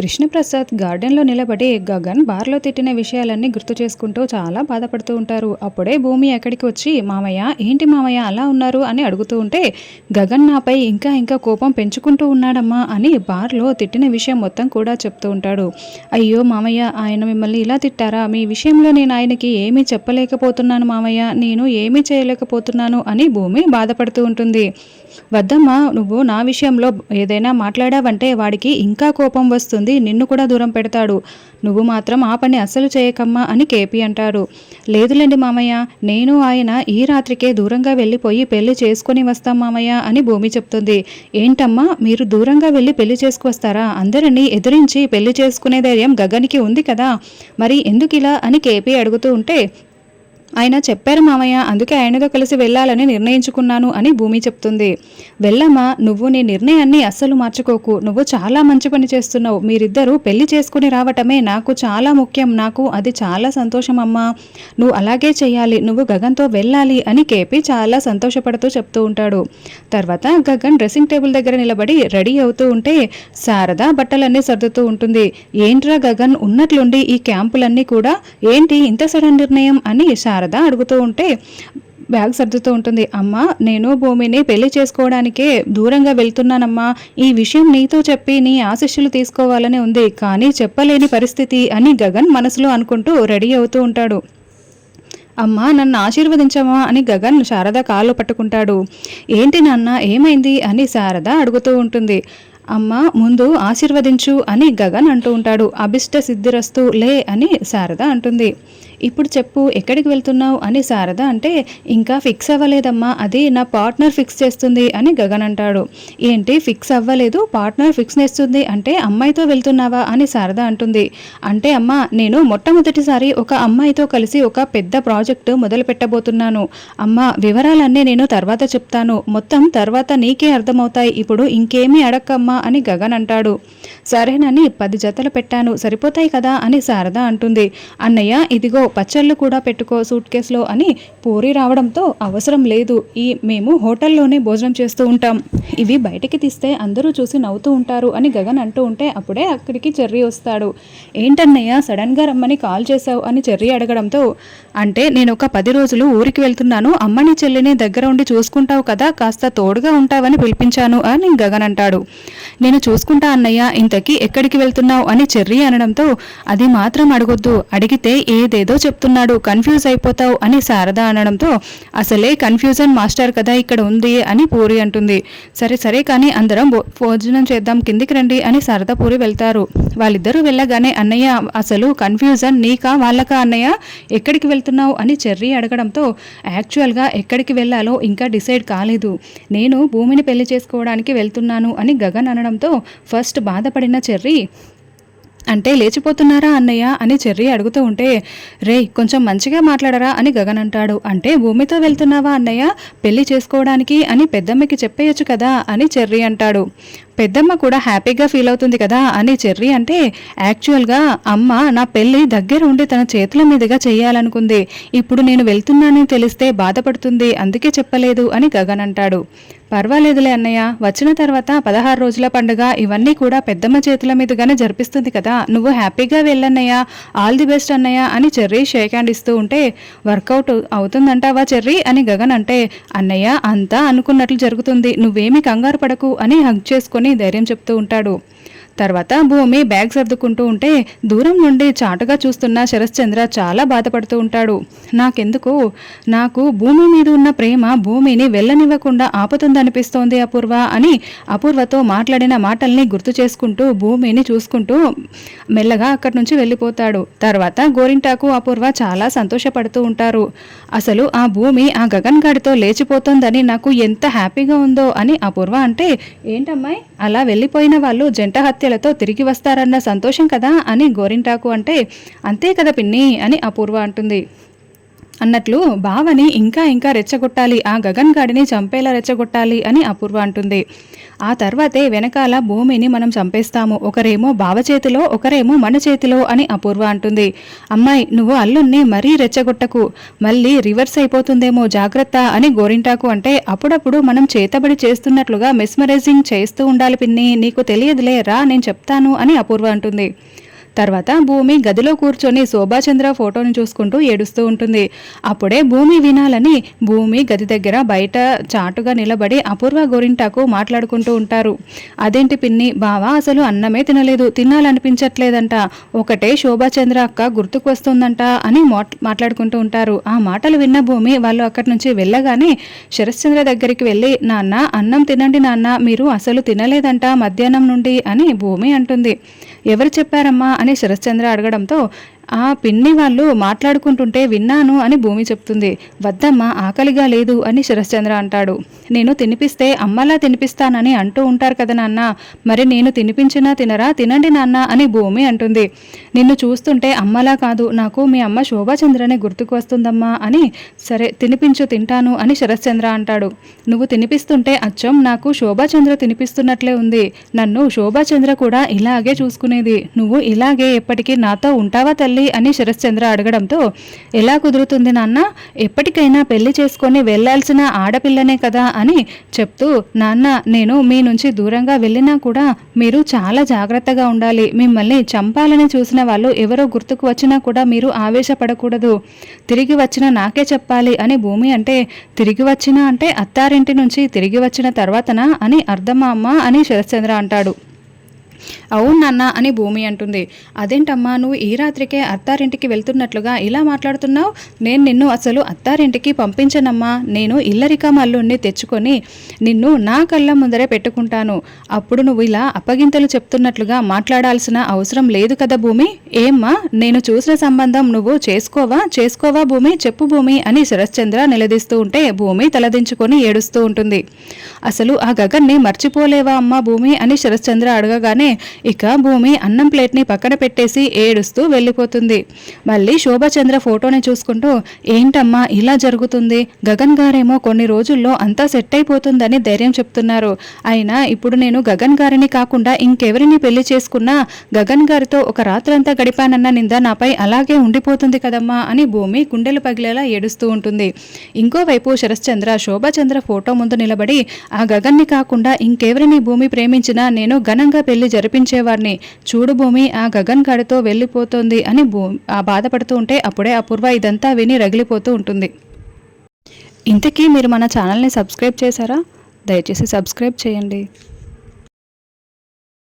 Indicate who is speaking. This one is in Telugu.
Speaker 1: కృష్ణప్రసాద్ గార్డెన్లో నిలబడి గగన్ బార్లో తిట్టిన విషయాలన్నీ గుర్తు చేసుకుంటూ చాలా బాధపడుతూ ఉంటారు. అప్పుడే భూమి ఎక్కడికి వచ్చి మామయ్య ఏంటి మామయ్య అలా ఉన్నారు? అని అడుగుతూ ఉంటే గగన్ నాపై ఇంకా ఇంకా కోపం పెంచుకుంటూ ఉన్నాడమ్మా అని బార్లో తిట్టిన విషయం మొత్తం కూడా చెప్తూ ఉంటాడు. అయ్యో మామయ్య ఆయన మిమ్మల్ని ఇలా తిట్టారా? మీ విషయంలో నేను ఆయనకి ఏమీ చెప్పలేకపోతున్నాను మామయ్య. నేను ఏమీ చేయలేకపోతున్నాను అని భూమి బాధపడుతూ ఉంటుంది. వద్దమ్మా నువ్వు నా విషయంలో ఏదైనా మాట్లాడావంటే వాడికి ఇంకా కోపం వస్తుంది. నిన్ను కూడా దూరం పెడతాడు. నువ్వు మాత్రం ఆ పని అస్సలు చేయకమ్మా అని కేపీ అంటారు లేదులేండి మామయ్య నేను ఆయన ఈ రాత్రికే దూరంగా వెళ్ళిపోయి పెళ్ళి చేసుకొని వస్తాం మామయ్య అని భూమి చెప్తుంది. ఏంటమ్మా మీరు దూరంగా వెళ్ళి పెళ్ళి చేసుకువస్తారా? అందరినీ ఎదిరించి పెళ్ళి చేసుకునే ధైర్యం గగనికి ఉంది కదా. మరి ఎందుకు ఇలా అని కేపీ అడుగుతూ ఉంటే ఆయన చెప్పారు మామయ్య అందుకే ఆయనతో కలిసి వెళ్ళాలని నిర్ణయించుకున్నాను అని భూమి చెప్తుంది. వెళ్ళమ్మా నువ్వు నీ నిర్ణయాన్ని అస్సలు మార్చుకోకు. నువ్వు చాలా మంచి పని చేస్తున్నావు. మీరిద్దరూ పెళ్ళి చేసుకుని రావటమే నాకు చాలా ముఖ్యం. నాకు అది చాలా సంతోషం అమ్మా. నువ్వు అలాగే చేయాలి నువ్వు గగన్తో వెళ్ళాలి అని కేపీ చాలా సంతోషపడుతూ చెప్తూ ఉంటాడు. తర్వాత గగన్ డ్రెస్సింగ్ టేబుల్ దగ్గర నిలబడి రెడీ అవుతూ ఉంటే శారద బట్టలన్నీ సర్దుతూ ఉంటుంది. ఏంట్రా గగన్ ఉన్నట్లుండి ఈ క్యాంపులన్నీ కూడా? ఏంటి ఇంత సడన్ నిర్ణయం? అని శారద అడుగుతూ ఉంటే బ్యాగ్ సర్దుతూ ఉంటుంది అమ్మ నేను భూమిని పెళ్ళి చేసుకోవడానికే దూరంగా వెళ్తున్నానమ్మా. ఈ విషయం నీతో చెప్పి నీ ఆశిష్యులు తీసుకోవాలని ఉంది కానీ చెప్పలేని పరిస్థితి అని గగన్ మనసులో అనుకుంటూ రెడీ అవుతూ ఉంటాడు. అమ్మా నన్ను ఆశీర్వదించమా అని గగన్ శారద కాళ్ళు పట్టుకుంటాడు. ఏంటి నాన్న ఏమైంది? అని శారద అడుగుతూ ఉంటుంది. అమ్మ ముందు ఆశీర్వదించు అని గగన్ అంటూ ఉంటాడు. అభిష్ట సిద్ధిరస్తు లే అని శారద అంటుంది. ఇప్పుడు చెప్పు ఎక్కడికి వెళ్తున్నావు అని శారద అంటే ఇంకా ఫిక్స్ అవ్వలేదమ్మా అది నా పార్ట్నర్ ఫిక్స్ చేస్తుంది అని గగన్ అంటాడు. ఏంటి ఫిక్స్ అవ్వలేదు పార్ట్నర్ ఫిక్స్ చేస్తుంది అంటే అమ్మాయితో వెళ్తున్నావా అని శారద అంటుంది. అంటే అమ్మ నేను మొట్టమొదటిసారి ఒక అమ్మాయితో కలిసి ఒక పెద్ద ప్రాజెక్టు మొదలు పెట్టబోతున్నాను. అమ్మ వివరాలన్నీ నేను తర్వాత చెప్తాను. మొత్తం తర్వాత నీకే అర్థమవుతాయి ఇప్పుడు ఇంకేమీ అడక్కమ్మా అని గగన్ అంటాడు. సరేనని పది జతలు పెట్టాను సరిపోతాయి కదా అని శారద అంటుంది. అన్నయ్య ఇదిగో పచ్చళ్ళు కూడా పెట్టుకో సూట్ కేసులో అని పూరి రావడంతో అవసరం లేదు. ఈ మేము హోటల్లోనే భోజనం చేస్తూ ఉంటాం. ఇవి బయటికి తీస్తే అందరూ చూసి నవ్వుతూ ఉంటారు అని గగన్ అంటూ ఉంటే అప్పుడే అక్కడికి చెర్రీ వస్తాడు. ఏంటన్నయ్య సడన్గా రమ్మని కాల్ చేశావు అని చెర్రీ అడగడంతో అంటే నేను ఒక పది రోజులు ఊరికి వెళ్తున్నాను. అమ్మని చెల్లిని దగ్గర ఉండి చూసుకుంటావు కదా కాస్త తోడుగా ఉంటావని పిలిపించాను అని గగన్ అంటాడు. నేను చూసుకుంటా అన్నయ్య ఇంతకీ ఎక్కడికి వెళ్తున్నావు అని చెర్రీ అనడంతో అది మాత్రం అడగొద్దు. అడిగితే ఏదేదో చెప్తున్నాడు కన్ఫ్యూజ్ అయిపోతావు అని శారద అనడంతో అసలే కన్ఫ్యూజన్ మాస్టర్ కదా ఇక్కడ ఉంది అని పూరి అంటుంది. సరే సరే కానీ అందరం భోజనం చేద్దాం కిందికి రండి అని శారద పూరి వెళ్తారు. వాళ్ళిద్దరూ వెళ్ళగానే అన్నయ్య అసలు కన్ఫ్యూజన్ నీకా వాళ్ళకా అన్నయ్య? ఎక్కడికి వెళ్తున్నావు? అని చెర్రీ అడగడంతో యాక్చువల్గా ఎక్కడికి వెళ్ళాలో ఇంకా డిసైడ్ కాలేదు. నేను భూమిని పెళ్ళి చేసుకోవడానికి వెళ్తున్నాను అని గగన్ అనడంతో ఫస్ట్ బాధపడిన చెర్రీ అంటే లేచిపోతున్నారా అన్నయ్య అని చెర్రి అడుగుతూ ఉంటే రే కొంచెం మంచిగా మాట్లాడరా అని గగన్ అంటాడు. అంటే భూమితో వెళ్తున్నావా అన్నయ్య? పెళ్ళి చేసుకోవడానికి అని పెద్దమ్మకి చెప్పేయచ్చు కదా అని చెర్రి అంటాడు. పెద్దమ్మ కూడా హ్యాపీగా ఫీల్ అవుతుంది కదా అని చెర్రీ అంటే యాక్చువల్గా అమ్మ నా పెళ్ళి దగ్గర ఉండి తన చేతుల మీదుగా చేయాలనుకుంది. ఇప్పుడు నేను వెళ్తున్నానని తెలిస్తే బాధపడుతుంది. అందుకే చెప్పలేదు అని గగన్ అంటాడు. పర్వాలేదులే అన్నయ్య. వచ్చిన తర్వాత పదహారు రోజుల పండుగ ఇవన్నీ కూడా పెద్దమ్మ చేతుల మీదుగానే జరిపిస్తుంది కదా. నువ్వు హ్యాపీగా వెళ్ళన్నయ్య. ఆల్ ది బెస్ట్ అన్నయ్య అని చెర్రీ షేక్ హ్యాండ్ ఇస్తూ ఉంటే వర్కౌట్ అవుతుందంటావా చెర్రీ? అని గగన్ అంటే అన్నయ్య అంతా అనుకున్నట్లు జరుగుతుంది. నువ్వేమి కంగారు పడకు అని హగ్ చేసుకొని ధైర్యం చెప్తూ ఉంటాడు. తర్వాత భూమి బ్యాగ్ సర్దుకుంటూ ఉంటే దూరం నుండి చాటుగా చూస్తున్న శరశ్చంద్ర చాలా బాధపడుతూ ఉంటాడు. నాకెందుకు? నాకు భూమి మీద ఉన్న ప్రేమ భూమిని వెళ్ళనివ్వకుండా ఆపుతుందనిపిస్తోంది అపూర్వ అని అపూర్వతో మాట్లాడిన మాటల్ని గుర్తు చేసుకుంటూ భూమిని చూసుకుంటూ మెల్లగా అక్కడి నుంచి వెళ్ళిపోతాడు. తర్వాత గోరింటాకు అపూర్వ చాలా సంతోషపడుతూ ఉంటారు. అసలు ఆ భూమి ఆ గగన్ గాడితో లేచిపోతోందని నాకు ఎంత హ్యాపీగా ఉందో అని అపూర్వ అంటే ఏంటమ్మాయి? అలా వెళ్ళిపోయిన వాళ్ళు జంట హత్యలతో తిరిగి వస్తారన్న సంతోషం కదా అని గోరింటాకు అంటే అంతే కదా పిన్ని అని అపూర్వ అంటుంది. అన్నట్లు భావని ఇంకా ఇంకా రెచ్చగొట్టాలి ఆ గగన్ గాడిని చంపేలా రెచ్చగొట్టాలి అని అపూర్వ అంటుంది. ఆ తర్వాతే వెనకాల భూమిని మనం చంపేస్తాము. ఒకరేమో బావ చేతిలో ఒకరేమో మన చేతిలో అని అపూర్వ అంటుంది. అమ్మాయి నువ్వు అల్లుణ్ణి మరీ రెచ్చగొట్టకు. మళ్ళీ రివర్స్ అయిపోతుందేమో జాగ్రత్త అని గోరింటాకు అంటే అప్పుడప్పుడు మనం చేతబడి చేస్తున్నట్లుగా మెస్మరైజింగ్ చేస్తూ ఉండాలి పిన్ని. నీకు తెలియదులే రా నేను చెప్తాను అని అపూర్వ అంటుంది. తర్వాత భూమి గదిలో కూర్చొని శోభాచంద్ర ఫోటోని చూసుకుంటూ ఏడుస్తూ ఉంటుంది. అప్పుడే భూమి వినాలని భూమి గది దగ్గర బయట చాటుగా నిలబడి అపూర్వ గోరింటాకు మాట్లాడుకుంటూ ఉంటారు. అదేంటి పిన్ని బావా అసలు అన్నమే తినలేదు తినాలనిపించట్లేదంట. ఒకటే శోభాచంద్ర అక్క గుర్తుకు వస్తుందంట అని మాట్లాడుకుంటూ ఉంటారు. ఆ మాటలు విన్న భూమి వాళ్ళు అక్కడి నుంచి వెళ్ళగానే శరశ్చంద్ర దగ్గరికి వెళ్ళి నాన్న అన్నం తినండి నాన్న మీరు అసలు తినలేదంట మధ్యాహ్నం నుండి అని భూమి అంటుంది. ఎవరు చెప్పారమ్మా అని శరశ్చంద్ర అడగడంతో ఆ పిన్ని వాళ్ళు మాట్లాడుకుంటుంటే విన్నాను అని భూమి చెప్తుంది. వద్దమ్మ ఆకలిగా లేదు అని శరశ్చంద్ర అంటాడు. నేను తినిపిస్తే అమ్మలా తినిపిస్తానని అంటూ ఉంటారు కదా నాన్న. మరి నేను తినిపించినా తినరా? తినండి నాన్న అని భూమి అంటుంది. నిన్ను చూస్తుంటే అమ్మలా కాదు నాకు మీ అమ్మ శోభాచంద్రనే గుర్తుకు వస్తుందమ్మా అని సరే తినిపించు తింటాను అని శరశ్చంద్ర అంటాడు. నువ్వు తినిపిస్తుంటే అచ్చం నాకు శోభాచంద్ర తినిపిస్తున్నట్లే ఉంది. నన్ను శోభాచంద్ర కూడా ఇలాగే చూసుకునేది. నువ్వు ఇలాగే ఎప్పటికీ నాతో ఉంటావా తల్లి? వెళ్ళాలి అని శరశ్చంద్ర అడగడంతో ఎలా కుదురుతుంది నాన్న? ఎప్పటికైనా పెళ్ళి చేసుకొని వెళ్ళాల్సిన ఆడపిల్లనే కదా అని చెప్తూ నాన్న నేను మీ నుంచి దూరంగా వెళ్ళినా కూడా మీరు చాలా జాగ్రత్తగా ఉండాలి. మిమ్మల్ని చంపాలని చూసిన వాళ్ళు ఎవరో గుర్తుకు వచ్చినా కూడా మీరు ఆవేశపడకూడదు. తిరిగి వచ్చిన నాకే చెప్పాలి అని భూమి అంటే తిరిగి వచ్చిన అంటే అత్తారింటి నుంచి తిరిగి వచ్చిన తర్వాతనా అని అర్థమా అమ్మ అని శరశ్చంద్ర అంటాడు. అవును నాన్న అని భూమి అంటుంది. అదేంటమ్మా నువ్వు ఈ రాత్రికే అత్తారింటికి వెళ్తున్నట్లుగా ఇలా మాట్లాడుతున్నావు? నేను నిన్ను అసలు అత్తారింటికి పంపించనమ్మా. నేను ఇల్లరిక మల్లుణ్ణి తెచ్చుకొని నిన్ను నా కళ్ళ ముందరే పెట్టుకుంటాను. అప్పుడు నువ్వు ఇలా అప్పగింతలు చెప్తున్నట్లుగా మాట్లాడాల్సిన అవసరం లేదు కదా భూమి? ఏమ్మా నేను చూసిన సంబంధం నువ్వు చేసుకోవా? చేసుకోవా భూమి? చెప్పు భూమి అని శరశ్చంద్ర నిలదీస్తూ ఉంటే భూమి తలదించుకొని ఏడుస్తూ ఉంటుంది. అసలు ఆ గగన్ని మర్చిపోలేవా అమ్మా భూమి అని శరశ్చంద్ర అడగగానే ఇక భూమి అన్నం ప్లేట్ని పక్కన పెట్టేసి ఏడుస్తూ వెళ్ళిపోతుంది. మళ్ళీ శోభచంద్ర ఫోటోని చూసుకుంటూ ఏంటమ్మా ఇలా జరుగుతుంది? గగన్ గారేమో కొన్ని రోజుల్లో అంతా సెట్ అయిపోతుందని ధైర్యం చెప్తున్నారు. అయినా ఇప్పుడు నేను గగన్ గారిని కాకుండా ఇంకెవరిని పెళ్ళి చేసుకున్నా గగన్ గారితో ఒక రాత్రంతా గడిపానన్న నింద నాపై అలాగే ఉండిపోతుంది కదమ్మా అని భూమి గుండెలు పగిలేలా ఏడుస్తూ ఉంటుంది. ఇంకోవైపు శరశ్చంద్ర శోభచంద్ర ఫోటో ముందు నిలబడి ఆ గగన్ని కాకుండా ఇంకెవరిని భూమి ప్రేమించినా నేను ఘనంగా పెళ్ళి జరిపించేవాడిని చూడు భూమి ఆ గగన్ గడితో వెళ్ళిపోతుంది అని భూ ఆ బాధపడుతూ ఉంటే అప్పుడే అపూర్వ ఇదంతా విని రగిలిపోతూ ఉంటుంది. ఇంతకీ మీరు మన ఛానల్ని సబ్స్క్రైబ్ చేశారా? దయచేసి సబ్స్క్రైబ్ చేయండి.